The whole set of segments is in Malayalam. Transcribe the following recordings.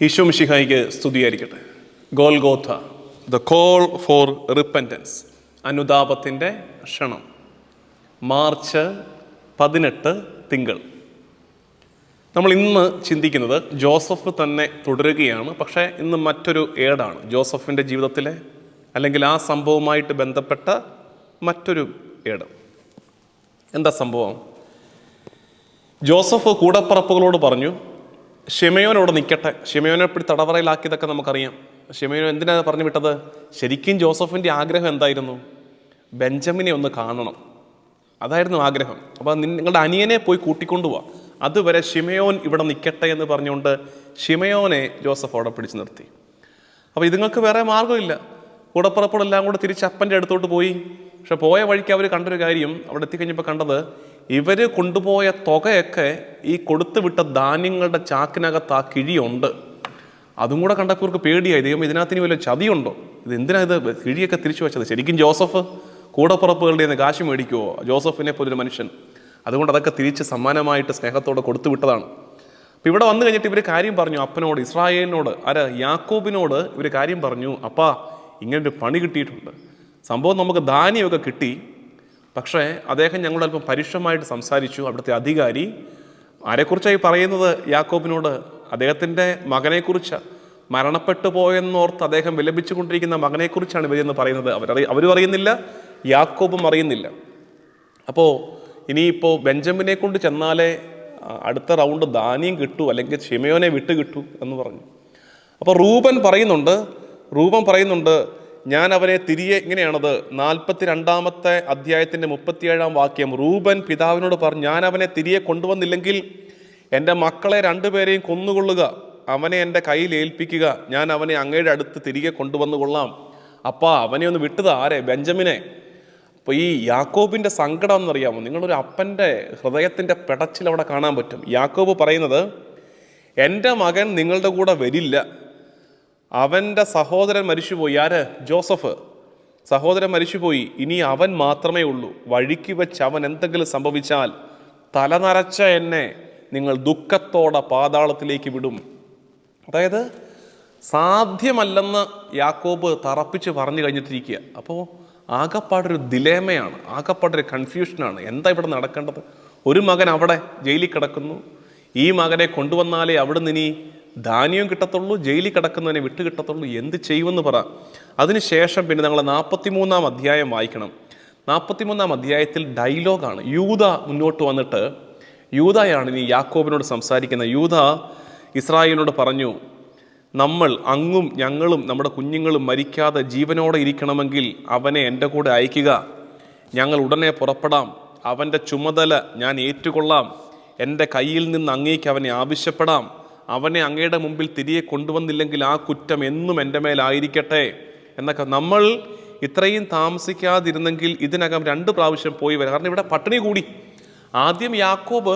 ഈശോ മിഷിഹായിക്ക് സ്തുതിയായിരിക്കട്ടെ. Golgotha the call for repentance അനുതാപത്തിന്റെ ക്ഷണം. മാർച്ച് പതിനെട്ട് തിങ്കൾ. നമ്മൾ ഇന്ന് ചിന്തിക്കുന്നത് ജോസഫ് തന്നെ തുടരുകയാണ് പക്ഷേ ഇന്ന് മറ്റൊരു ഏടാണ്. ജോസഫിന്റെ ജീവിതത്തിലെ അല്ലെങ്കിൽ ആ സംഭവവുമായിട്ട് ബന്ധപ്പെട്ട മറ്റൊരു ഏട്. എന്താ സംഭവം? ജോസഫ് കൂടപ്പറപ്പുകളോട് പറഞ്ഞു ഷിമയോൻ അവിടെ നിൽക്കട്ടെ ഷിമയോനെ പിടി തടവറയിലാക്കിയതൊക്കെ നമുക്കറിയാം. ഷിമയോൻ എന്തിനാണ് പറഞ്ഞു വിട്ടത്? ശരിക്കും ജോസഫിന്റെ ആഗ്രഹം എന്തായിരുന്നു? ബെഞ്ചമിനെ ഒന്ന് കാണണം. അതായിരുന്നു ആഗ്രഹം. അപ്പോൾ നിങ്ങളുടെ അനിയനെ പോയി കൂട്ടിക്കൊണ്ടുപോവാ. അതുവരെ ഷിമയോൻ ഇവിടെ നിൽക്കട്ടെ എന്ന് പറഞ്ഞുകൊണ്ട് ഷിമയോനെ ജോസഫ് അവിടെ പിടിച്ചു നിർത്തി. അപ്പോൾ ഇതുങ്ങൾക്ക് വേറെ മാർഗമില്ല. കൂടപ്പുറപ്പുകളെല്ലാം കൂടെ തിരിച്ച് അപ്പന്റെ അടുത്തോട്ട് പോയി. പക്ഷെ പോയ വഴിക്ക് അവർ കണ്ടൊരു കാര്യം അവിടെ എത്തിക്കഴിഞ്ഞപ്പോൾ കണ്ടത് ഇവർ കൊണ്ടുപോയ തുകയൊക്കെ ഈ കൊടുത്തു വിട്ട ധാന്യങ്ങളുടെ ചാക്കിനകത്ത് ആ കിഴിയുണ്ട്. അതും കൂടെ കണ്ടപ്പോൾ ഇവർക്ക് പേടിയായി ദൈവം ഇതിനകത്തിന് വല്ല ചതിയുണ്ടോ? ഇത് എന്തിനാ ഇത് കിഴിയൊക്കെ തിരിച്ചു വെച്ചത്? ശരിക്കും ജോസഫ് കൂടപ്പുറപ്പുകളുടെ നിന്ന് കാശ് മേടിക്കുമോ ജോസഫിനെ പോലൊരു മനുഷ്യൻ. അതുകൊണ്ട് അതൊക്കെ തിരിച്ച് സമ്മാനമായിട്ട് സ്നേഹത്തോടെ കൊടുത്തു വിട്ടതാണ്. അപ്പം ഇവിടെ വന്നു കഴിഞ്ഞിട്ട് ഇവർ കാര്യം പറഞ്ഞു അപ്പനോട് ഇസ്രായേലിനോട് ആര് യാക്കോബിനോട് ഇവർ കാര്യം പറഞ്ഞു അപ്പാ ഇങ്ങനൊരു പണി കിട്ടിയിട്ടുണ്ട്. സംഭവം നമുക്ക് ധാന്യമൊക്കെ കിട്ടി. പക്ഷേ അദ്ദേഹം ഞങ്ങളോട് അല്പം പരുഷമായിട്ട് സംസാരിച്ചു. അവിടുത്തെ അധികാരി ആരെക്കുറിച്ചായി പറയുന്നത് യാക്കോബിനോട് അദ്ദേഹത്തിന്റെ മകനെക്കുറിച്ച് മരണപ്പെട്ടു പോയെന്നോർത്ത് അദ്ദേഹം വിലപിച്ചുകൊണ്ടിരിക്കുന്ന മകനെക്കുറിച്ചാണ് ഇവരെന്ന് പറയുന്നത്. അവരറി അവരും അറിയുന്നില്ല യാക്കോബും അറിയുന്നില്ല. അപ്പോൾ ഇനിയിപ്പോൾ ബെഞ്ചമിനെ കൊണ്ട് ചെന്നാലേ അടുത്ത റൗണ്ട് ധാന്യം കിട്ടൂ അല്ലെങ്കിൽ ഷിമയോനെ വിട്ട് കിട്ടൂ എന്ന് പറഞ്ഞു. അപ്പോൾ റൂപൻ പറയുന്നുണ്ട് റൂപൻ പറയുന്നുണ്ട് ഞാൻ അവനെ തിരികെ ഇങ്ങനെയാണത് നാൽപ്പത്തി രണ്ടാമത്തെ അധ്യായത്തിന്റെ മുപ്പത്തിയേഴാം വാക്യം റൂബൻ പിതാവിനോട് പറഞ്ഞു ഞാൻ അവനെ തിരികെ കൊണ്ടുവന്നില്ലെങ്കിൽ എന്റെ മക്കളെ രണ്ടുപേരെയും കൊന്നുകൊള്ളുക അവനെ എന്റെ കയ്യിൽ ഏൽപ്പിക്കുക ഞാൻ അവനെ അങ്ങയുടെ അടുത്ത് തിരികെ കൊണ്ടുവന്നു കൊള്ളാം അപ്പാ അവനെ ഒന്ന് വിട്ടത് ആരെ? ബെഞ്ചമിനെ. അപ്പോൾ ഈ യാക്കോബിന്റെ സങ്കടം എന്നറിയാമോ? നിങ്ങളൊരു അപ്പന്റെ ഹൃദയത്തിന്റെ പെടച്ചിൽ അവിടെ കാണാൻ പറ്റും. യാക്കോബ് പറയുന്നത് എന്റെ മകൻ നിങ്ങളുടെ കൂടെ വരില്ല അവന്റെ സഹോദരൻ മരിച്ചുപോയി. ആര്? ജോസഫ്. സഹോദരൻ മരിച്ചുപോയി. ഇനി അവൻ മാത്രമേ ഉള്ളൂ. വഴിക്ക് വെച്ച് അവൻ എന്തെങ്കിലും സംഭവിച്ചാൽ തലനരച്ച എന്നെ നിങ്ങൾ ദുഃഖത്തോടെ പാതാളത്തിലേക്ക് വിടും. അതായത് സാധ്യമല്ലെന്ന് യാക്കോബ് തറപ്പിച്ച് പറഞ്ഞു കഴിഞ്ഞിട്ടിരിക്കുക. അപ്പോൾ ആകപ്പാടൊരു ദിലേമയാണ് ആകപ്പാടൊരു കൺഫ്യൂഷനാണ് എന്താ ഇവിടെ നടക്കേണ്ടത്? ഒരു മകൻ അവിടെ ജയിലിൽ കിടക്കുന്നു. ഈ മകനെ കൊണ്ടുവന്നാലേ അവിടുന്ന് ഇനി ധാന്യവും കിട്ടത്തുള്ളൂ ജയിലിൽ കിടക്കുന്നതിനെ വിട്ട് കിട്ടത്തുള്ളൂ എന്ത് ചെയ്യുമെന്ന് പറ. അതിനുശേഷം പിന്നെ ഞങ്ങൾ നാൽപ്പത്തിമൂന്നാം അധ്യായം വായിക്കണം. നാൽപ്പത്തിമൂന്നാം അധ്യായത്തിൽ ഡയലോഗാണ്. യൂത മുന്നോട്ട് വന്നിട്ട് യൂതയാണ് ഇനി യാക്കോബിനോട് സംസാരിക്കുന്നത്. യൂത ഇസ്രായേലിനോട് പറഞ്ഞു നമ്മൾ അങ്ങും ഞങ്ങളും നമ്മുടെ കുഞ്ഞുങ്ങളും മരിക്കാതെ ജീവനോടെ ഇരിക്കണമെങ്കിൽ അവനെ എന്റെ കൂടെ അയക്കുക. ഞങ്ങൾ ഉടനെ പുറപ്പെടാം. അവന്റെ ചുമതല ഞാൻ ഏറ്റുകൊള്ളാം. എന്റെ കയ്യിൽ നിന്ന് അങ്ങേക്ക് അവനെ ആവശ്യപ്പെടാം. അവനെ അങ്ങയുടെ മുമ്പിൽ തിരികെ കൊണ്ടുവന്നില്ലെങ്കിൽ ആ കുറ്റം എന്നും എന്റെ മേലായിരിക്കട്ടെ എന്നൊക്കെ നമ്മൾ ഇത്രയും താമസിക്കാതിരുന്നെങ്കിൽ ഇതിനകം രണ്ട് പ്രാവശ്യം പോയി വരാം. കാരണം ഇവിടെ പട്ടിണി കൂടി. ആദ്യം യാക്കോബ്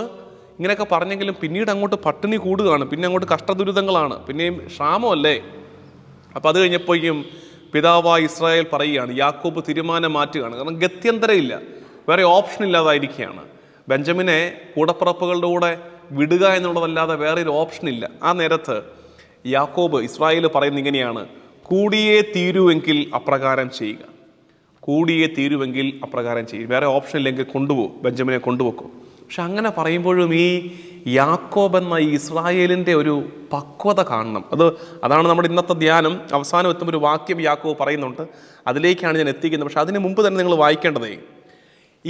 ഇങ്ങനെയൊക്കെ പറഞ്ഞെങ്കിലും പിന്നീട് അങ്ങോട്ട് പട്ടിണി കൂടുകയാണ്. പിന്നെ അങ്ങോട്ട് കഷ്ടദുരിതങ്ങളാണ്. പിന്നെയും ക്ഷാമമല്ലേ? അപ്പോൾ അത് കഴിഞ്ഞപ്പോഴേക്കും പിതാവായ ഇസ്രായേൽ പറയുകയാണ് യാക്കോബ് തീരുമാനം മാറ്റുകയാണ്. കാരണം ഗത്യന്തരമില്ല വേറെ ഓപ്ഷൻ ഇല്ലാതായിരിക്കുകയാണ്. ബെഞ്ചമിനെ കൂടപ്പുറപ്പുകളുടെ കൂടെ വിടുക എന്നുള്ളതല്ലാതെ വേറെ ഒരു ഓപ്ഷൻ ഇല്ല. ആ നേരത്ത് യാക്കോബ് ഇസ്രായേൽ പറയുന്നത് ഇങ്ങനെയാണ്. കൂടിയേ തീരുവെങ്കിൽ അപ്രകാരം ചെയ്യുക. കൂടിയേ തീരുവെങ്കിൽ അപ്രകാരം ചെയ്യുക. വേറെ ഓപ്ഷൻ ഇല്ലെങ്കിൽ കൊണ്ടുപോകും ബെഞ്ചമിനെ കൊണ്ടുപോക്കും പക്ഷെ അങ്ങനെ പറയുമ്പോഴും ഈ യാക്കോബ് എന്ന ഇസ്രായേലിന്റെ ഒരു പക്വത കാണണം. അത് അതാണ് നമ്മുടെ ഇന്നത്തെ ധ്യാനം. അവസാനം എത്തുമ്പോൾ ഒരു വാക്യം യാക്കോബ് പറയുന്നുണ്ട്. അതിലേക്കാണ് ഞാൻ എത്തിക്കുന്നത്. പക്ഷെ അതിന് മുമ്പ് തന്നെ നിങ്ങൾ വായിക്കേണ്ടതേ.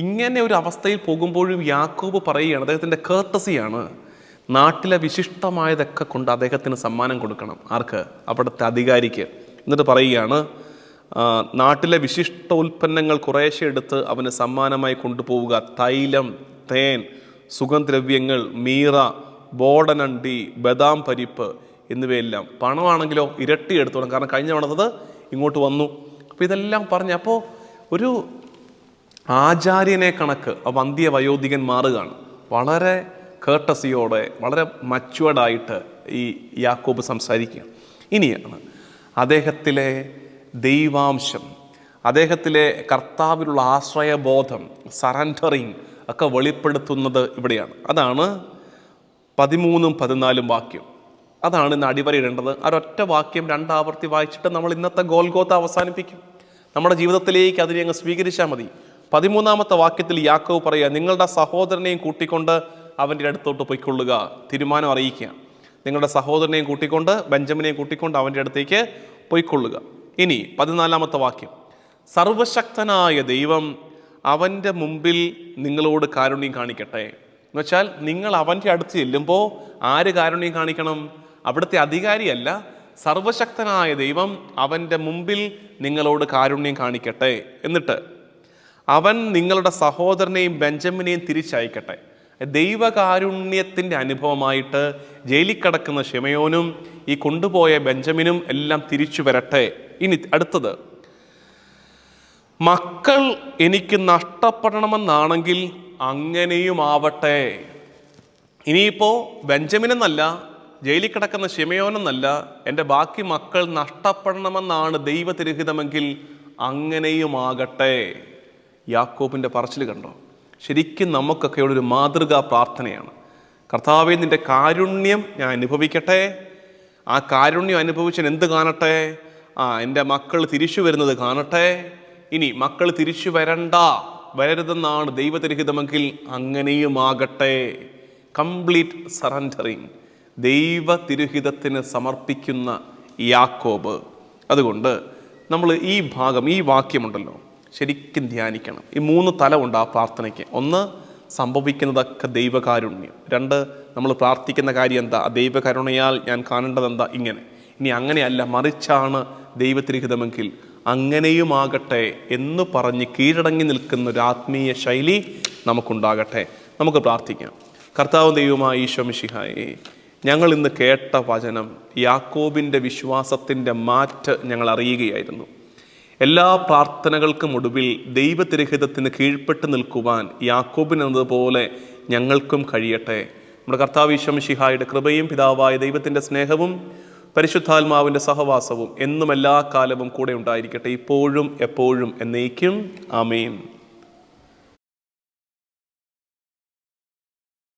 ഇങ്ങനെ ഒരു അവസ്ഥയിൽ പോകുമ്പോഴും യാക്കോബ് പറയുകയാണ് അദ്ദേഹത്തിന്റെ കേർട്ടസിയാണ്. നാട്ടിലെ വിശിഷ്ടമായതൊക്കെ കൊണ്ട് അദ്ദേഹത്തിന് സമ്മാനം കൊടുക്കണം. ആർക്ക്? അവിടുത്തെ അധികാരിക്ക്. എന്നിട്ട് പറയുകയാണ് നാട്ടിലെ വിശിഷ്ട ഉൽപ്പന്നങ്ങൾ കുറേശ്ശെ എടുത്ത് അവന് സമ്മാനമായി കൊണ്ടുപോവുക. തൈലം തേൻ സുഗന്ധദ്രവ്യങ്ങൾ മീറ ബോടനണ്ടി ബദാം പരിപ്പ് എന്നിവയെല്ലാം. പണമാണെങ്കിലോ ഇരട്ടി എടുത്തോണം കാരണം കഴിഞ്ഞ തവണത്തത് ഇങ്ങോട്ട് വന്നു. അപ്പോൾ ഇതെല്ലാം പറഞ്ഞ് അപ്പോൾ ഒരു ആചാര്യനെ കണക്ക് വന്ധ്യ വയോധികൻ മാറുകയാണ്. വളരെ കേട്ടസിയോടെ വളരെ മച്ചുവേർഡായിട്ട് ഈ യാക്കോബ് സംസാരിക്കുക ഇനിയാണ് അദ്ദേഹത്തിലെ ദൈവാംശം. അദ്ദേഹത്തിലെ കർത്താവിലുള്ള ആശ്രയബോധം സറണ്ടറിങ് ഒക്കെ വെളിപ്പെടുത്തുന്നത് ഇവിടെയാണ്. അതാണ് പതിമൂന്നും പതിനാലും വാക്യം. അതാണ് ഇന്ന് അടിവരയിടേണ്ടത്. ഒരൊറ്റ വാക്യം രണ്ടാവർത്തി വായിച്ചിട്ട് നമ്മൾ ഇന്നത്തെ ഗോൽഗോത്ത അവസാനിപ്പിക്കും. നമ്മുടെ ജീവിതത്തിലേക്ക് അതിനെ അങ്ങ് സ്വീകരിച്ചാൽ മതി. പതിമൂന്നാമത്തെ വാക്യത്തിൽ യാക്കോവ് പറയുക നിങ്ങളുടെ സഹോദരനെയും കൂട്ടിക്കൊണ്ട് അവന്റെ അടുത്തോട്ട് പൊയ്ക്കൊള്ളുക. തീരുമാനം അറിയിക്കുക. നിങ്ങളുടെ സഹോദരനെയും കൂട്ടിക്കൊണ്ട് ബെഞ്ചമിനെയും കൂട്ടിക്കൊണ്ട് അവന്റെ അടുത്തേക്ക് പൊയ്ക്കൊള്ളുക. ഇനി പതിനാലാമത്തെ വാക്യം. സർവശക്തനായ ദൈവം അവന്റെ മുമ്പിൽ നിങ്ങളോട് കാരുണ്യം കാണിക്കട്ടെ. എന്ന് വെച്ചാൽ നിങ്ങൾ അവന്റെ അടുത്ത് ചെല്ലുമ്പോൾ ആര് കാരുണ്യം കാണിക്കണം? അവിടുത്തെ അധികാരിയല്ല. സർവശക്തനായ ദൈവം അവന്റെ മുമ്പിൽ നിങ്ങളോട് കാരുണ്യം കാണിക്കട്ടെ. എന്നിട്ട് അവൻ നിങ്ങളുടെ സഹോദരനെയും ബെഞ്ചമിനെയും തിരിച്ചയക്കട്ടെ. ദൈവകാരുണ്യത്തിന്റെ അനുഭവമായിട്ട് ജയിലിൽ കിടക്കുന്ന ഷിമയോനും ഈ കൊണ്ടുപോയ ബെഞ്ചമിനും എല്ലാം തിരിച്ചു വരട്ടെ. ഇനി അടുത്തത്. മക്കൾ എനിക്ക് നഷ്ടപ്പെടണമെന്നാണെങ്കിൽ അങ്ങനെയും ആവട്ടെ. ഇനിയിപ്പോൾ ബെഞ്ചമിനെന്നല്ല ജയിലിൽ കിടക്കുന്ന ഷിമയോനെന്നല്ല എന്റെ ബാക്കി മക്കൾ നഷ്ടപ്പെടണമെന്നാണ് ദൈവതിരഹിതമെങ്കിൽ അങ്ങനെയുമാകട്ടെ യാക്കോബിന്റെ പറച്ചിൽ കണ്ടോ? ശരിക്കും നമുക്കൊക്കെ ഒരു മാതൃകാ പ്രാർത്ഥനയാണ്. കർത്താവെ നിന്റെ കാരുണ്യം ഞാൻ അനുഭവിക്കട്ടെ. ആ കാരുണ്യം അനുഭവിച്ചാൽ എന്ത് കാണട്ടെ? ആ എന്റെ മക്കൾ തിരിച്ചു വരുന്നത് കാണട്ടെ. ഇനി മക്കൾ തിരിച്ചു വരണ്ട വരരുതെന്നാണ് ദൈവതിരഹിതമെങ്കിൽ അങ്ങനെയുമാകട്ടെ. Complete surrendering. ദൈവ തിരുഹിതത്തിന് സമർപ്പിക്കുന്ന യാക്കോബ്. അതുകൊണ്ട് നമ്മൾ ഈ ഭാഗം ഈ വാക്യമുണ്ടല്ലോ. ശരിക്കും ധ്യാനിക്കണം. ഈ മൂന്ന് തലമുണ്ട് ആ പ്രാർത്ഥനയ്ക്ക്. ഒന്ന് സംഭവിക്കുന്നതൊക്കെ ദൈവകാരുണ്യം. രണ്ട് നമ്മൾ പ്രാർത്ഥിക്കുന്ന കാര്യം എന്താ? ആ ദൈവകരുണയാൽ ഞാൻ കാണേണ്ടത് എന്താ? ഇങ്ങനെ. ഇനി അങ്ങനെയല്ല മറിച്ചാണ് ദൈവത്തിരിഹിതമെങ്കിൽ അങ്ങനെയുമാകട്ടെ എന്ന് പറഞ്ഞ് കീഴടങ്ങി നിൽക്കുന്ന ഒരു ആത്മീയ ശൈലി നമുക്കുണ്ടാകട്ടെ. നമുക്ക് പ്രാർത്ഥിക്കാം. കർത്താവ് ദൈവമായ ഈശ്വമിഷിഹായി ഞങ്ങൾ ഇന്ന് കേട്ട വചനം യാക്കോബിന്റെ വിശ്വാസത്തിന്റെ മാറ്റ് ഞങ്ങൾ അറിയുകയായിരുന്നു. എല്ലാ പ്രാർത്ഥനകൾക്കും ഒടുവിൽ ദൈവതിരഹിതത്തിന് കീഴ്പ്പെട്ട് നിൽക്കുവാൻ യാക്കോബിനെന്നതുപോലെ ഞങ്ങൾക്കും കഴിയട്ടെ. നമ്മുടെ കർത്താവ് ശിഹായുടെ കൃപയും പിതാവായ ദൈവത്തിന്റെ സ്നേഹവും പരിശുദ്ധാത്മാവിന്റെ സഹവാസവും എന്നും എല്ലാ കാലവും കൂടെ ഉണ്ടായിരിക്കട്ടെ. ഇപ്പോഴും എപ്പോഴും എന്നേക്കും. ആമേൻ.